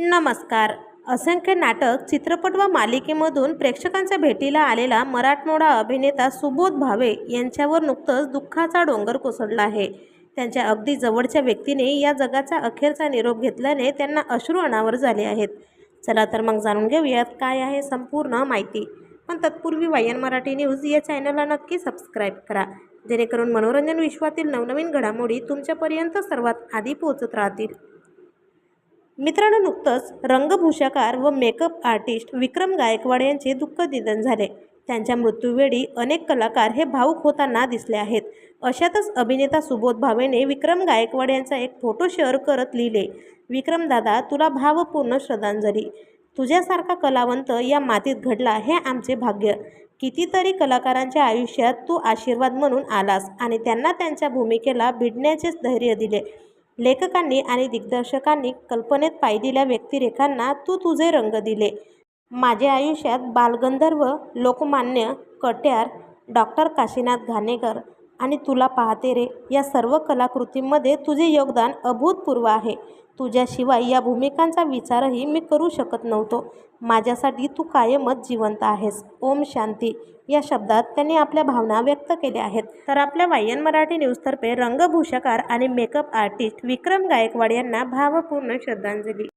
नमस्कार. असंख्य नाटक चित्रपट व मालिकेमधून प्रेक्षकांच्या भेटीला आलेला मराठमोळा अभिनेता सुबोध भावे यांच्यावर नुकतंच दुःखाचा डोंगर कोसळला आहे. त्यांच्या अगदी जवळच्या व्यक्तीने या जगाचा अखेरचा निरोप घेतल्याने त्यांना अश्रू अनावर झाले आहेत. चला तर मग जाणून घेऊयात काय आहे संपूर्ण माहिती. पण तत्पूर्वी वायन मराठी न्यूज या चॅनलला नक्की सबस्क्राईब करा. जेणेकरून मनोरंजन विश्वातील नवनवीन घडामोडी तुमच्यापर्यंत सर्वात आधी पोहोचत राहतील. मित्रांनो नुकतंच रंगभूषाकार व मेकअप आर्टिस्ट विक्रम गायकवाड यांचे दुःख निधन झाले. त्यांच्या मृत्यूवेळी अनेक कलाकार हे भावुक होताना दिसले आहेत. अशातच अभिनेता सुबोध भावेने विक्रम गायकवाड यांचा एक फोटो शेअर करत लिहिले. विक्रमदादा तुला भावपूर्ण श्रद्धांजली. तुझ्यासारखा कलावंत या मातीत घडला हे आमचे भाग्य. कितीतरी कलाकारांच्या आयुष्यात तू आशीर्वाद म्हणून आलास आणि त्यांना त्यांच्या भूमिकेला भिडण्याचेच धैर्य दिले. लेखकांनी आणि दिग्दर्शकांनी कल्पनेत पाहिलेल्या व्यक्तिरेखांना तू तुझे रंग दिले. माझ्या आयुष्यात बालगंधर्व लोकमान्य कट्यार डॉक्टर काशीनाथ घाणेकर आणि तुला पाहते रे या सर्व कलाकृतींमध्ये तुझे योगदान अभूतपूर्व आहे. तुझ्याशिवाय या भूमिकांचा विचारही मी करू शकत नव्हतो. माझ्यासाठी तू कायमच जिवंत आहेस. ओम शांती. या शब्दात त्यांनी आपल्या भावना व्यक्त केल्या आहेत. तर आपल्या वायन मराठी न्यूजतर्फे रंगभूषाकार आणि मेकअप आर्टिस्ट विक्रम गायकवाड यांना भावपूर्ण श्रद्धांजली.